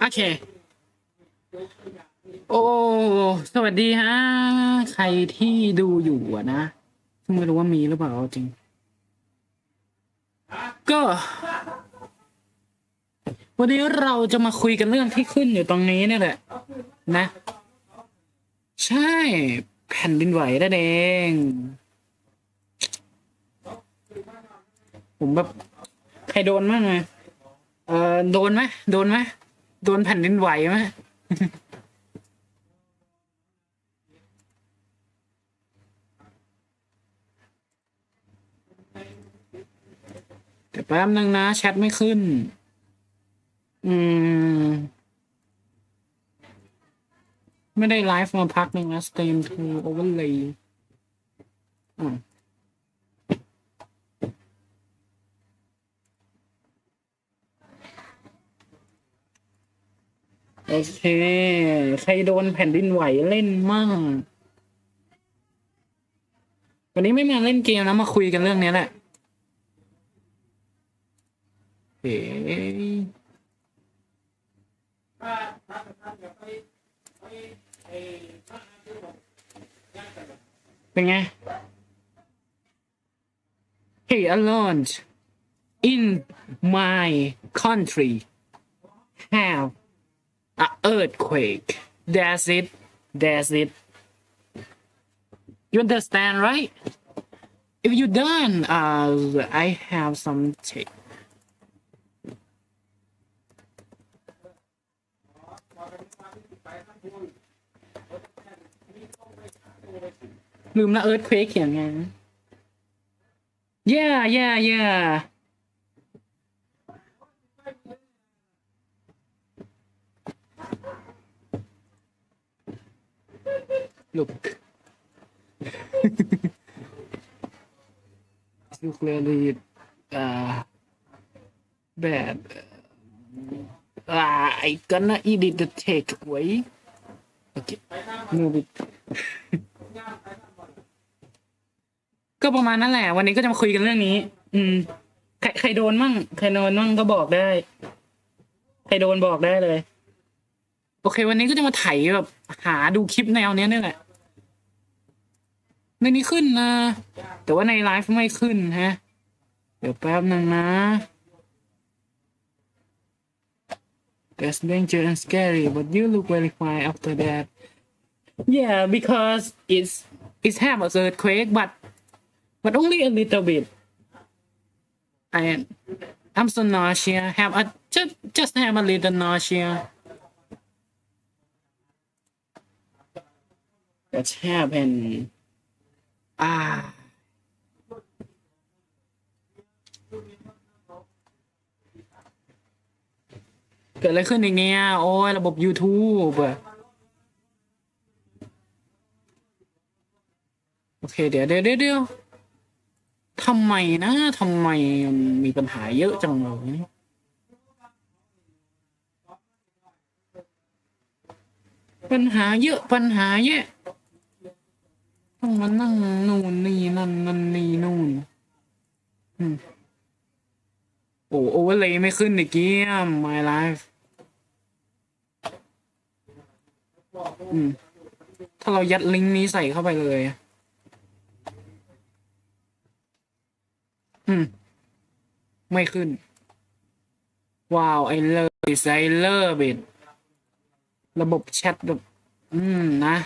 โอเค โอ้ สวัสดีฮะ ใครที่ดูอยู่อะนะไม่รู้ว่ามีหรือเปล่าจริง ก็ วันนี้เราจะมาคุยกันเรื่องที่ขึ้นอยู่ตรงนี้นี่แหละ นะ ใช่ แผ่นดินไหวนั่นเอง ผมแบบใครโดนบ้างไง เออโดนไหมโดนไหมโดนแผ่นดินไหวไหมแต่แป๊บนึงนะแชทไม่ขึ้น อืม ไม่ได้ไลฟ์มาพักหนึ่งนะสตรีมทูโอเวอร์เลยอืม โอเค ใครโดนแผ่นดินไหวเล่นมั่ง วันนี้ไม่มาเล่นเกมนะมาคุยกันเรื่องนี้แหละเอ๋เป็นไง Hey alone in my country have a earthquake that's it that's it you understand right if you don't uh I have some tip ลืมละเอิร์ธเควกเขียนไง yeah yeah yeah Look look really uh bad ah I gonna eat it the takeaway okay move it ก็ประมาณนั้นแหละ วันนี้ก็จะมาคุยกันเรื่องนี้ อืม ใครใครโดนมั่งใครโดนมั่งก็บอกได้ ใครโดนบอกได้เลย โอเค วันนี้ก็จะมาไถแบบ หาดูคลิปแนวเนี้ยนี่แหละ ในนี้ขึ้นนะ แต่ว่าในไลฟ์ไม่ขึ้นฮะ เดี๋ยวแป๊บนึงนะ That's danger and scary, but you look very fine after that. Yeah, because it's it's have a earthquake, but but only a little bit. And I'm so nausea. Have a just just have a little nausea. What's happened? Ah. เกิดอะไรขึ้นอีกเนี่ย โอ้ยระบบ YouTube อะโอเค เดี๋ยวเดี๋ยวเดี๋ยวเดี๋ยวทำไมนะทำไมมีปัญหาเยอะจังเลยปัญหาเยอะปัญหาเยอะ ต้องมานั่งนู่นนี่นั่นนั่นนี่นู่นอืมโอ้โอเวอร์เลยไม่ขึ้นในเกม my life อืม ถ้าเรายัดลิงก์นี้ใส่เข้าไปเลย อืม ไม่ขึ้น ว้าว ไอเลิฟไอเลิฟเบดระบบแชทแบบ อืม นะ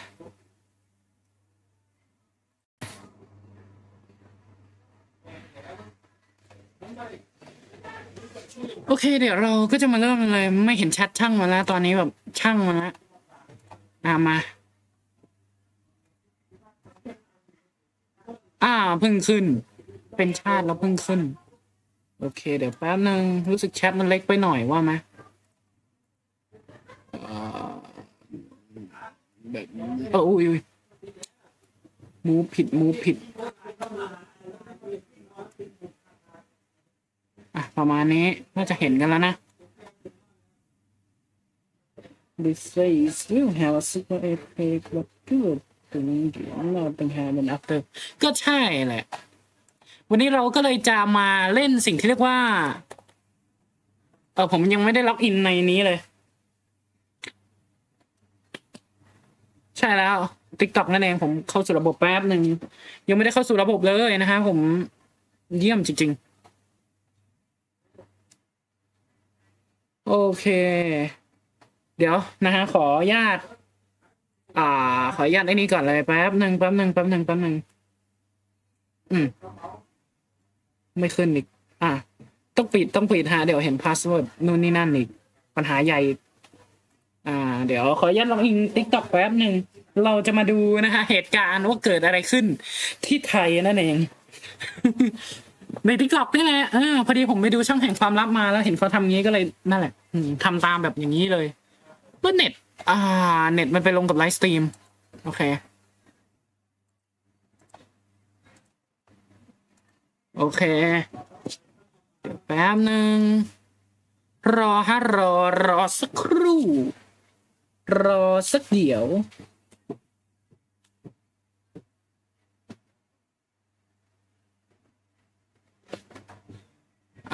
โอเค เดี๋ยวเราก็จะมาเริ่มเลย ไม่เห็นชัดช่างมาแล้ว ตอนนี้แบบช่างมาแล้วอ่ามา อ่าเพิ่งขึ้น เป็นชาติแล้วเพิ่งขึ้น โอเค เดี๋ยวแป๊บนึงรู้สึกแชทมันเล็กไปหน่อยว่าไหมเออแบบเอออุ้ยมูผิดมูผิด อะ ประมาณนี้น่าจะเห็นกันแล้วนะ This face will have a super epic but good ถึงเราเป็นแฮเป็น after ก็ใช่แหละ วันนี้เราก็เลยจะมาเล่นสิ่งที่เรียกว่า เออผมยังไม่ได้ล็อกอินในนี้เลย ใช่แล้ว TikTok นั่นเองผมเข้าสู่ระบบแป๊บหนึ่ง ยังไม่ได้เข้าสู่ระบบเลยนะฮะผมเยี่ยมจริง ๆ โอเค เดี๋ยวนะฮะ ขออนุญาต อ่า ขออนุญาตไอ้นี้ก่อนเลยแป๊บหนึ่งแป๊บหนึ่งแป๊บหนึ่งแป๊บหนึ่งอืม ไม่ขึ้นอีก อะ ต้องปิดต้องปิดฮะ เดี๋ยวเห็นพาสเวิร์ดนู่นนี่นั่นอีก ปัญหาใหญ่ อ่า เดี๋ยวขออนุญาตลองอิงติ๊กต็อกแป๊บหนึ่ง เราจะมาดูนะฮะ เหตุการณ์ว่าเกิดอะไรขึ้น ที่ไทยนั่นเอง ในทิกตอกนี่แหละเออพอดีผมไปดูช่องแห่งความลับมาแล้วเห็นเขาทำงี้ก็เลยนั่นแหละอืมทำตามแบบอย่างนี้เลยเมื่อเน็ต อ่า เน็ตมันไปลงกับไลฟ์สตรีม โอเค โอเคเดี๋ยวแป๊บหนึ่งรอฮะรอรอสักครู่ รอสักเดี๋ยว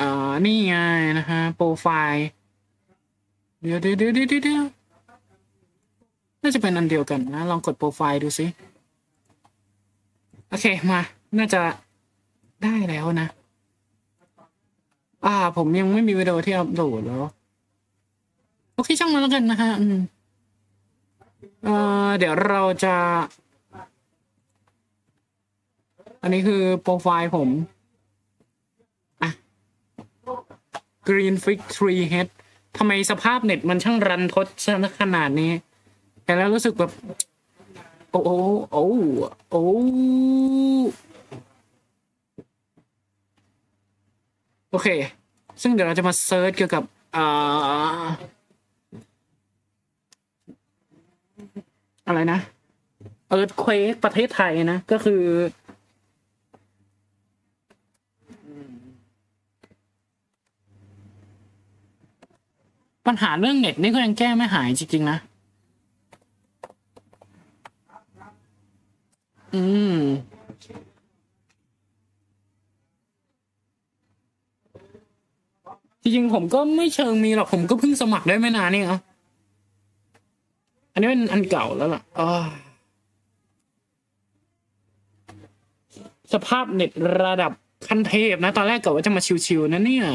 อ่านี่ไงนะฮะโปรไฟล์เดี๋ยวเดี๋ยวเดี๋ยวเดี๋ยวเดี๋ยวน่าจะเป็นอันเดียวกันนะ ลองกดโปรไฟล์ดูสิ โอเคมา น่าจะได้แล้วนะ อ่า ผมยังไม่มีวิดีโอที่อัปโหลดแล้ว โอเคช่างมันแล้วกันนะฮะอืมเอ่อเดี๋ยวเราจะ อันนี้คือโปรไฟล์ผม อะ Green Fig Tree Head ทำไมสภาพเน็ตมันช่างรันทดซะขนาดนี้ แต่แล้วรู้สึกแบบ โอ้โอ้โอ้โอ้โอเค ซึ่งเดี๋ยวเราจะมาเซิร์ชเกี่ยวกับอ่าอะไรนะเอิร์ธเควกประเทศไทยนะ ก็คือ ปัญหาเรื่องเน็ตนี่ก็ยังแก้ไม่หายจริงๆนะ อืม จริงๆผมก็ไม่เชิงมีหรอก ผมก็เพิ่งสมัครได้ไม่นานนี่ครับอันนี้เป็นอันเก่าแล้วล่ะอ้าวสภาพเน็ตระดับขั้นเทพนะ ตอนแรกกะว่าจะมาชิวๆนะเนี่ย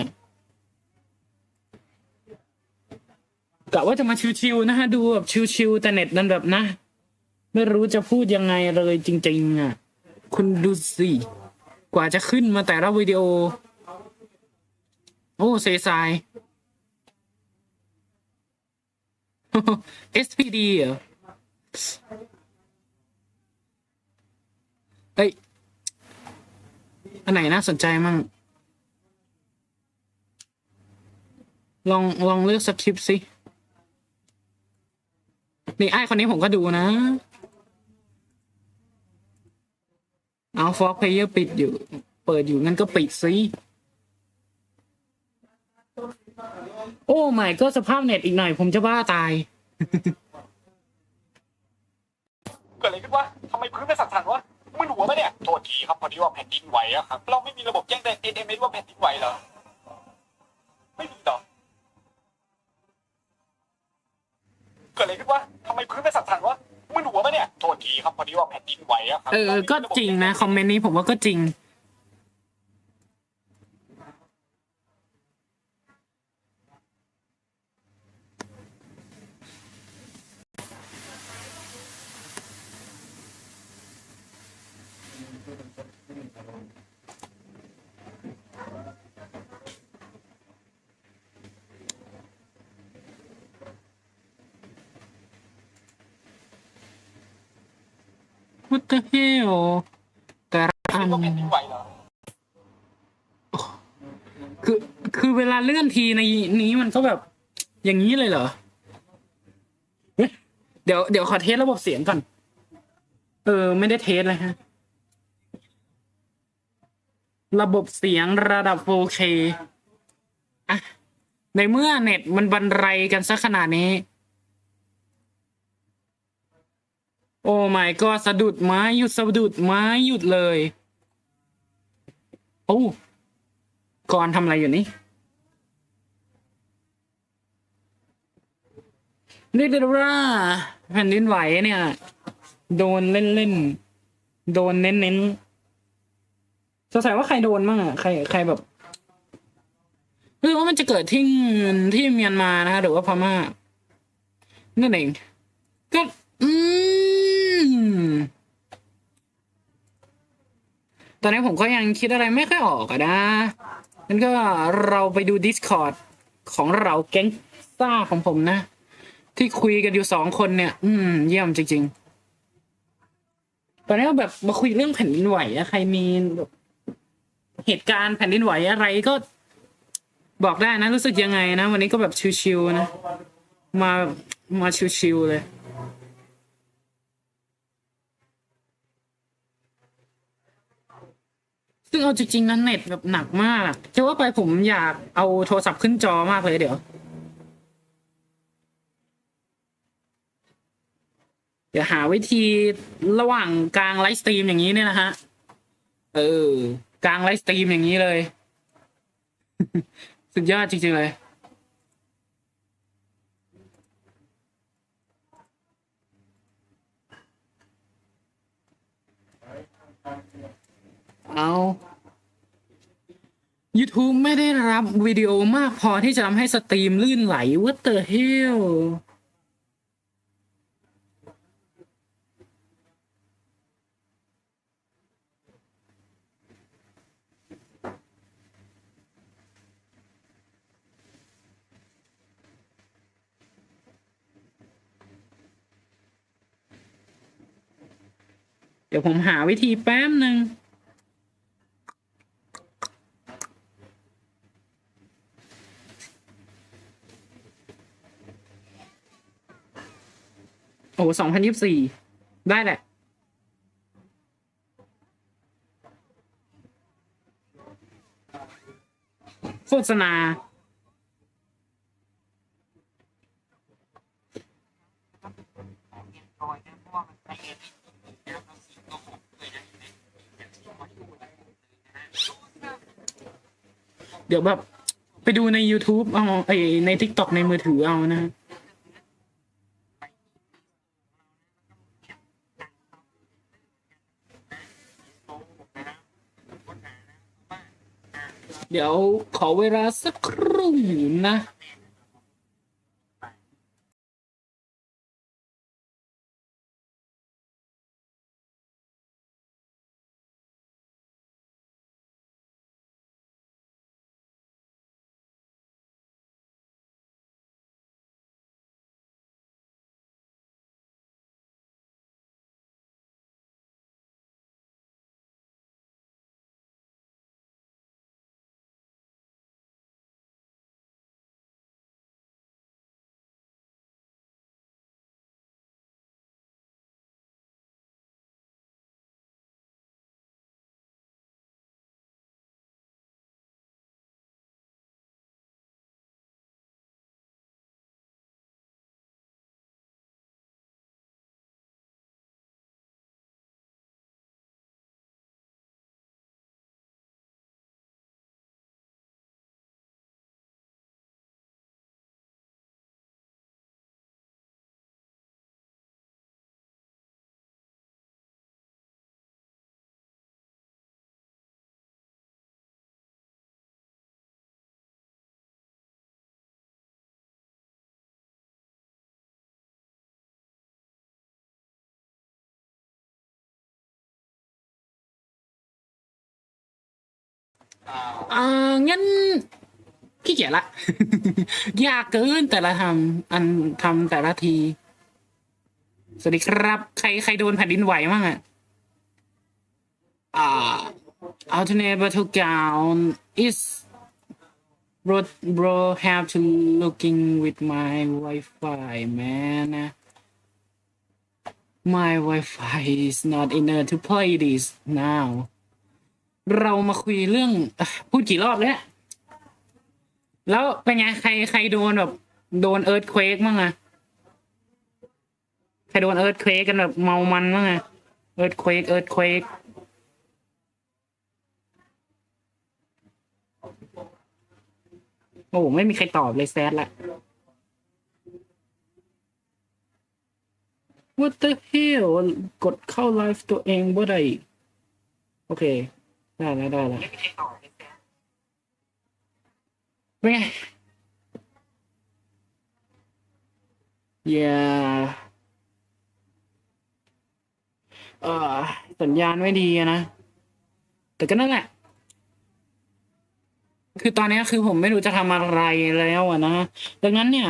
กะว่าจะมาชิวๆนะฮะดูแบบชิวๆแต่เน็ตนั้นแบบนะ ไม่รู้จะพูดยังไงเลยจริง ๆ อะ คุณดูสิกว่าจะขึ้นมาแต่ละวิดีโอ โอ้เซซาย SPD เหรอเอ้ย อันไหนน่าสนใจมั่ง ลอง ลองเลือกสคริปต์สิ นี่ไอ้คนนี้ผมก็ดูนะ เอาฟอกเพลเยอร์ปิดอยู่ เปิดอยู่งั้นก็ปิดสิโอ้ไม่ก็สภาพเน็ตอีกหน่อย ผมจะบ้าตาย เกิดอะไรขึ้นวะทำไมพื้นเป็นสั่นๆวะมึนหัวไหมเนี่ย โทษทีครับพอดีว่าแผ่นดินไหวอะครับ เราไม่มีระบบแจ้งเตือน SMS ว่าแผ่นดินไหวเหรอ ไม่มีเหรอ เกิดอะไรขึ้นวะทำไมพื้นเป็นสั่นๆวะมึนหัวไหีครับพอดีว่าแผ่นดินไหวอะครับเออ ก็จริงนะ คอมเมนต์นี้ผมว่าก็จริง what the hell แต่ละอันว่าแผ่นดินไหวเหรอคือคือเวลาเลื่อนทีในนี้มันก็แบบ อย่างนี้เลยเหรอเอ๊ะเดี๋ยวเดี๋ยวขอเทสระบบเสียงก่อน เออ ไม่ได้เทสเลยฮะ ระบบเสียงระดับ 4K อะในเมื่อเน็ตมันบันไรกันซะขนาดนี้ โอ้ my god สะดุดไม้หยุดสะดุดไม้หยุดเลยโอ้ก่อนทำอะไรอยู่นี่เรียกได้ว่าแผ่นดินไหวเนี่ย โดนเล่นเล่นโดนเน้นเน้นสงสัยว่าใครโดนมั่งอะใครใครแบบคือว่ามันจะเกิดที่ที่เมียนมานะฮะหรือว่าพม่านั่นเองก็ อืม ตอนนี้ผมก็ยังคิดอะไรไม่ค่อยออกอะนะงั้นก็เราไปดู Discord ของเราแก๊งซ่าของผมนะ ที่คุยกันอยู่สองคนเนี่ย อืม เยี่ยมจริง ๆ ตอนนี้แบบมาคุยเรื่องแผ่นดินไหวอะใครมีเหตุการณ์แผ่นดินไหวอะไรก็บอกได้นะ รู้สึกยังไงนะ วันนี้ก็แบบชิวๆนะ มามาชิวๆเลย ซึ่งเอาจริงๆนั้นเน็ตแบบหนักมากจะว่าไปผมอยากเอาโทรศัพท์ขึ้นจอมากเลยเดี๋ยว เดี๋ยวหาวิธีระหว่างกลางไลฟ์สตรีมอย่างนี้เนี่ยนะฮะ เออ กลางไลฟ์สตรีมอย่างนี้เลย สุดยอดจริงๆเลย เอา YouTube ไม่ได้รับวิดีโอมากพอที่จะทำให้สตรีมลื่นไหล What the hell เดี๋ยวผมหาวิธีแป๊บหนึ่ง โอ้สองพันยิบสี่ได้แหละ โฆษณา เดี๋ยวแบบ ไปดูใน YouTube เอาไอใน TikTok ในมือถือเอานะฮะ เดี๋ยวขอเวลาสักครู่นะ อ่างั้นขี้เกียจละ ยากเกินแต่ละทำอันทำแต่ละที สวัสดีครับ ใครใครโดนแผ่นดินไหวมั่งอะ uh, alternate battleground is bro bro have to looking with my Wi-Fi man my Wi-Fi is not enough to play this now เรามาคุยเรื่องพูดกี่รอบแล้วแล้วเป็นไงใครใครโดนแบบ โดนเอิร์ธเควกมั้งอะใครโดนเอิร์ธเควกกันแบบเมามันมั้งอะเอิร์ธเควกเอิร์ธเควกโอ้โหไม่มีใครตอบเลยแซดละ What the hell กดเข้าไลฟ์ตัวเองบ่ได้โอเค ได้แล้วได้แล้วเป็นไงอย่าเออสัญญาณไม่ดีอะนะ แต่ก็นั่นแหละ คือตอนนี้คือผมไม่รู้จะทำอะไรแล้วอะนะ ดังนั้นเนี่ย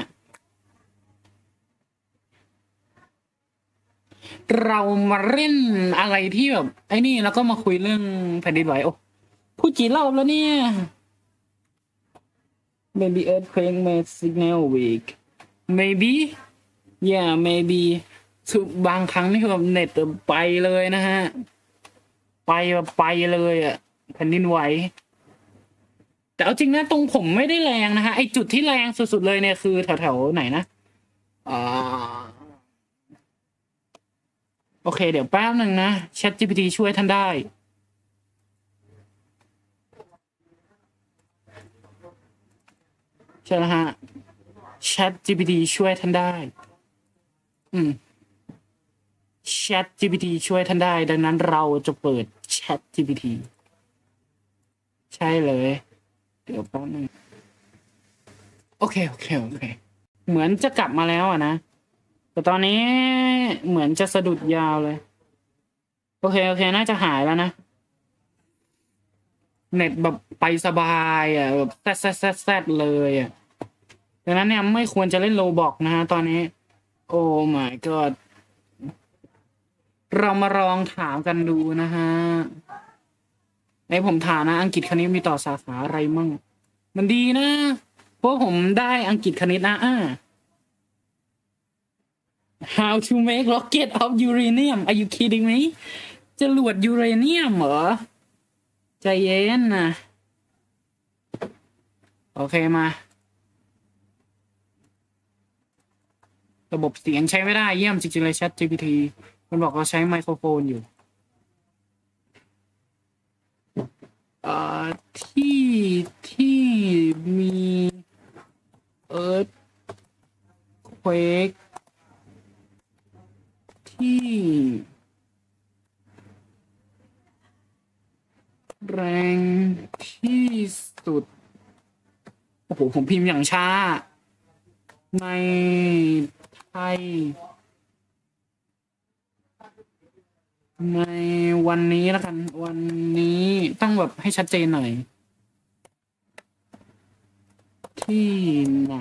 เรามาเล่นอะไรที่แบบ ไอ้นี่แล้วก็มาคุยเรื่องแผ่นดินไหวโอ้พูดกี่รอบแล้วเนี่ย maybe earthquake made signal weak maybe yeah maybe คือบางครั้งนี่คือแบบเน็ตไปเลยนะฮะ ไปแบบไปเลยอะแผ่นดินไหวแต่เอาจริงนะตรงผมไม่ได้แรงนะฮะไอจุดที่แรงสุดๆเลยเนี่ยคือแถวๆไหนนะอ่า โอเค เดี๋ยวแป๊บหนึ่งนะ ChatGPT ช่วยท่านได้ใช่แล้วฮะ Chat GPT ช่วยท่านได้ อืม Chat GPT ช่วยท่านได้ ดังนั้นเราจะเปิด Chat GPT ใช่เลย เดี๋ยวแป๊บนึง โอเค โอเค โอเค เหมือนจะกลับมาแล้วอะนะ แต่ตอนนี้เหมือนจะสะดุดยาวเลย โอเค โอเค น่าจะหายแล้วนะ เน็ตแบบไปสบายอะแบบแซดแซดแซดแซดเลยอะดังนั้นเนี่ยไม่ควรจะเล่นโลบอกนะฮะตอนนี้ โอ้ my god เรามาลองถามกันดูนะฮะ ในผมถามนะ อังกฤษคณิตมีต่อสาขาอะไรมั่ง มันดีนะ เพราะผมได้อังกฤษคณิตนะอ่า How to make rocket of uranium Are you kidding me จรวดยูเรเนียมเหรอ ใจเย็นนะ โอเคมา ระบบเสียงใช้ไม่ได้เยี่ยมจริงๆเลย Chat GPT มันบอกว่าใช้ไมโครโฟนอยู่เอ่อที่ที่มีเอิร์ธเควก ที่ แรงที่สุด โอ้โห ผมพิมพ์อย่างช้า ในไทย ในวันนี้แล้วกัน วันนี้ต้องแบบให้ชัดเจนหน่อย ที่ไหน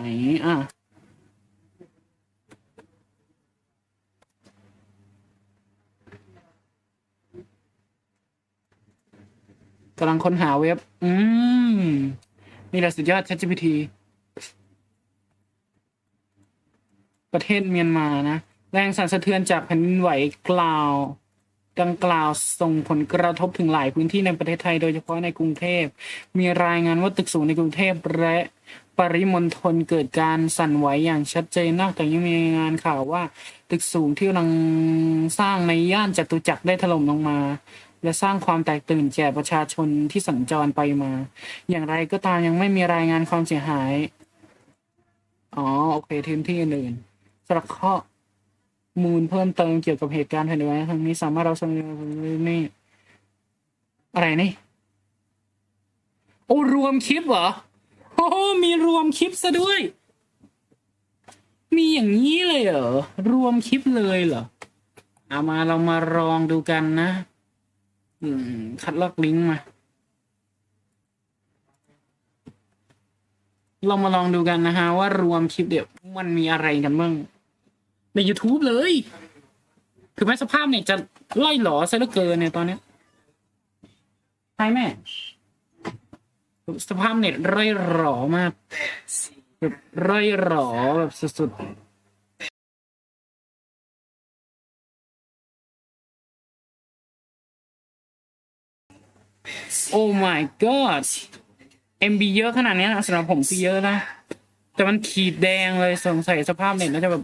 อะ กำลังค้นหาเว็บ อืม นี่แหละสุดยอด ChatGPT ประเทศเมียนมานะ แรงสั่นสะเทือนจากแผ่นดินไหวกล่าว ดังกล่าวส่งผลกระทบถึงหลายพื้นที่ในประเทศไทยโดยเฉพาะในกรุงเทพ มีรายงานว่าตึกสูงในกรุงเทพและปริมณฑลเกิดการสั่นไหวอย่างชัดเจนนอกจากยังมีรายงานข่าวว่า ตึกสูงที่กำลังสร้างในย่านจตุจักรได้ถล่มลงมา และสร้างความแตกตื่นแก่ประชาชนที่สัญจรไปมา อย่างไรก็ตามยังไม่มีรายงานความเสียหาย อ๋อโอเคทีมที่อื่นสำหรับข้อมูลเพิ่มเติมเกี่ยวกับเหตุการณ์แผ่นดินไหวครั้งนี้สามารถเราสำรวจนี่อะไรนี่ โอ้รวมคลิปเหรอโอ้มีรวมคลิปซะด้วย มีอย่างนี้เลยเหรอรวมคลิปเลยเหรอเอามาเรามาลองดูกันนะ อืม คัดลอกลิงก์มา เรามาลองดูกันนะฮะ ว่ารวมคลิปเดี๋ยวมันมีอะไรกันบ้าง ใน YouTube เลยคือแม้สภาพเนี่ยจะไล่หลอซะเหลือเกินเนี่ยตอนเนี้ยใช่แม่สภาพเน็ตร่อยหรอมากแบบร่อยหรอแบบสุดๆ โอ้ my god MB เยอะขนาดเนี้ยนะสำหรับผมคือเยอะนะ แต่มันขีดแดงเลยสงสัยสภาพเน็ตน่าจะแบบ